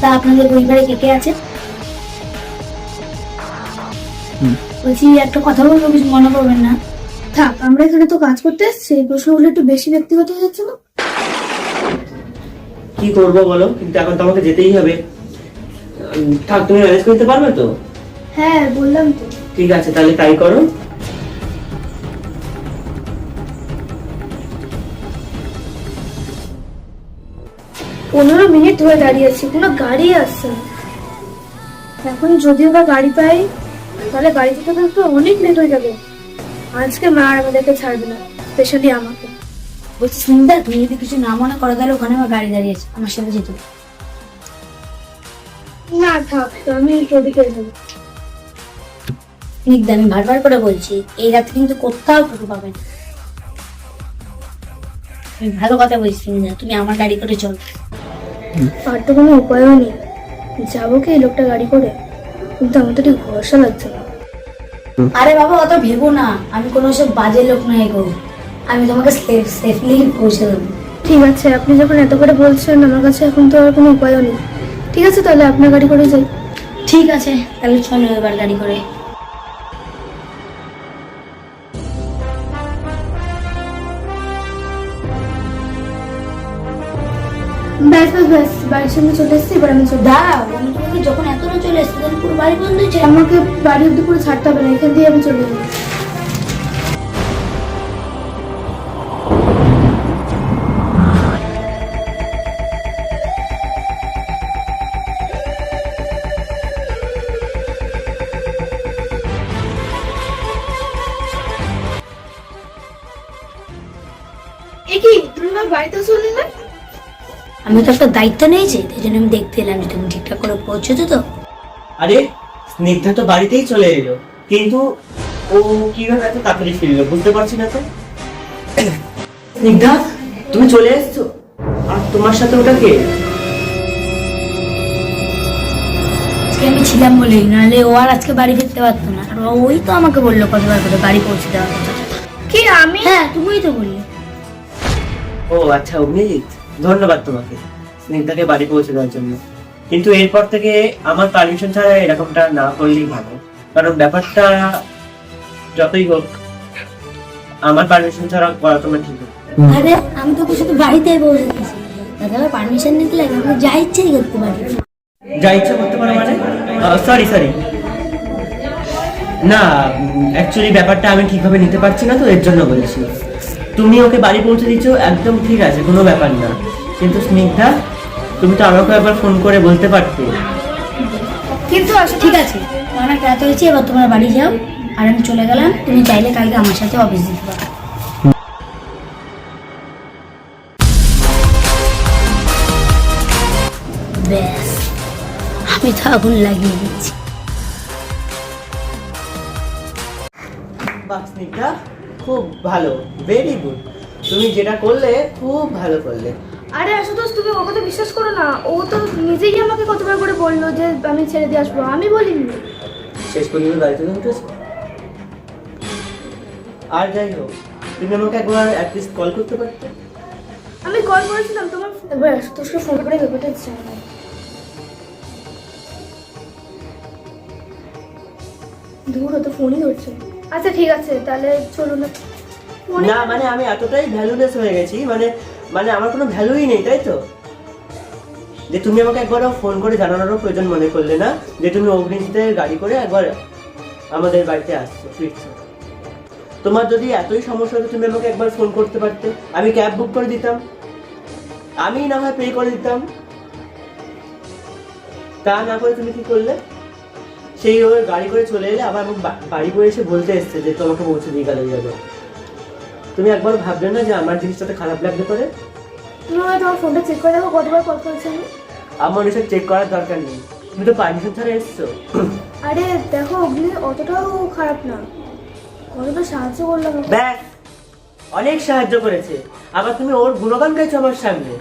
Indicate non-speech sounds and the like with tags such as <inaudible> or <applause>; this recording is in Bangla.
তা আপনাদের পরিবারে কে কে আছে? বলছি একটা কথা বলব কিছু মনে করবেন না। থাক আমরা এখানে তো কাজ করতে এসেছি এই প্রশ্নগুলো একটু বেশি ব্যক্তিগত হয়ে যাচ্ছে না? কি করব বলো? কিন্তু এখন তো আমাকে যেতেই হবে। থাক তুমি ম্যানেজ করতে পারবে তো? হ্যাঁ বললাম তো। ঠিক আছে তাহলে তাই করো। পনেরো মিনিট ধরে দাঁড়িয়ে আছি কোনো গাড়ি আসছে না। এখন যদিও বা গাড়ি পাই তাহলে গাড়ি যেতে তো অনেক লেট হয়ে যাবে। আজকে মা আর আমাদেরকে ছাড়বে না স্পেশালি আমাকে। বলছি সুন্দর তুমি যদি কিছু না মনে করো তাহলে ওখানে আমার গাড়ি দাঁড়িয়ে আছে আমার সাথে যেতে। না থাক আমি টোটি খেয়ে যাব। স্নিগ্ধা আমি বারবার করে বলছি এই রাতে কিন্তু কোথাও টোটো পাবে না। আমি ভালো কথা বলছি স্নিগ্ধা তুমি আমার গাড়ি করে চল। আর তো কোনো উপায়ও নেই। যাব কি এই লোকটা গাড়ি করে? কিন্তু আমার তো ঠিক ভরসা লাগছে না। আরে বাবা অত ভেবো না আমি কোনো সব বাজে লোক নয় গো। আমি তোমাকে সেফ সেফলি পৌঁছে দেবো। ঠিক আছে আপনি যখন এত করে বলছেন আমার কাছে এখন তো আর কোনো উপায়ও নেই। ঠিক আছে তাহলে আপনার গাড়ি করে যাই। ঠিক আছে তাহলে চলো এবার গাড়ি করে। ব্যাস ব্যাস ব্যাস বাড়ির সামনে চলে এসেছি এবার আমি চলে দাঁড়াও আমি তোমাকে যখন এতটা চলে এসেছি তখন পুরো বাড়ি বন্ধ হয়েছে? আমাকে বাড়ি অব্দি পুরো ছাড়তে হবে না এখান দিয়ে আমি চলে যাব। কি তুমি বাড়িতে চলে না আমি তো একটা দায়িত্ব নিয়েছি তাই জন্য আমি দেখতে এলাম যে তুমি ঠিকঠাক করে পৌঁছেছো তো। আরে স্নিগ্ধা তো বাড়িতেই চলে এলো কিন্তু ও কীভাবে এত তাড়াতাড়ি ফিরলো বুঝতে পারছি না তো। স্নিগ্ধা তুমি চলে এসছো আর তোমার সাথে ওটা কে? আজকে আমি ছিলাম বলেই নাহলে ও আর আজকে বাড়ি ফিরতে পারতো না আর ওই তো আমাকে বলল কতবার করে বাড়ি পৌঁছে দেওয়ার কথা। কি আমি? হ্যাঁ তুমিই তো বললে। ও আচ্ছা অভিজিৎ ধন্যবাদ তোমাকে স্নিগ্ধাকে বাড়ি পৌঁছে দেওয়ার জন্য। কিন্তু এরপর থেকে আমার পারমিশন ছাড়া এরকমটা না করলেই ভালো। কারণ ব্যাপারটা যতই হোক আমার পারমিশন ছাড়া করা তোমার ঠিক আরে আমি তোকে শুধু বাড়িতেই দিয়েছি। দাদা পারমিশন নিতে লাগে যা ইচ্ছেই করতে যা ইচ্ছা করতে পারো মানে? সরি সরি না অ্যাকচুয়ালি ব্যাপারটা আমি ঠিকভাবে নিতে পারছি না তো এর জন্য বলছি। তুমি ওকে বাড়ি পৌঁছে দিচ্ছ একদম ঠিক আছে কোনো ব্যাপার না। কিন্তু স্নিগ্ধা তুমি তো আমাকে একবার ফোন করে বলতে পারতে। কিন্তু আসলে ঠিক আছে। অনেক রাত হয়েছে এবার তোমরা বাড়ি যাও। আর আমি চলে গেলাম তুমি চাইলে কালকে আমার সাথে অফিস দিতে পারো। ব্যাস আমি তো আগুন লাগিয়ে দিচ্ছি বাহ স্নিগ্ধা। খুব ভালো ভেরি গুড তুমি যেটা করলে খুব ভালো করলে। আরে আশুতোষ তুমি ও কথা বিশ্বাস করো না। ও তো নিজেই আমাকে কতবার করে বলল যে আমি ছেড়ে দিয়ে আসব। আমি বলিনি। শেষ পর্যন্ত গাড়িতে উঠেছো। আর যাই হোক তুমি আমাকে একবার অ্যাটলিস্ট কল করতে পারতে? আমি কল করেছিলাম তোমার একবার আশুতোষকে ফোন করে ব্যাপারটা জানাই দূর হতো ফোনই ধরছে। না। আচ্ছা ঠিক আছে তাহলে চলো না। মানে আমি এতটাই ভ্যালুলেস হয়ে গেছি মানে মানে আমার কোনো ভ্যালুই নেই তাই তো? যে তুমি আমাকে একবারও ফোন করে জানানোরও প্রয়োজন মনে করলে না যে তুমি অগ্নিজিতের গাড়ি করে একবার আমাদের বাড়িতে আসছো ফিরছো। তোমার যদি এতই সমস্যা হতো তুমি আমাকে একবার ফোন করতে পারতে। আমি ক্যাব বুক করে দিতাম। আমি না হয় পে করে দিতাম। তা না করে তুমি কি করলে? সেই ওর গাড়ি করে চলে এলে আবার বাড়ি করে এসে বলতে এসছে যে তোমাকে পৌঁছে দিয়ে গেলে যাবে তুমি একবার ভাববে না যে আমার জিনিসটাতে খারাপ লাগতে পারে? তুমি তোমার ফোনটা চেক করে দেখো কতবার কল করেছে আমি? আমার এসব চেক করার দরকার নেই। তুমি তো পারমিশন ছাড়া এসছো। <coughs> আরে দেখো অগ্নি অতটাও খারাপ না। কতটা সাহায্য করলাম। ব্যাস! অনেক সাহায্য করেছে। আবার তুমি ওর গুণগান গাইছো আমার সামনে।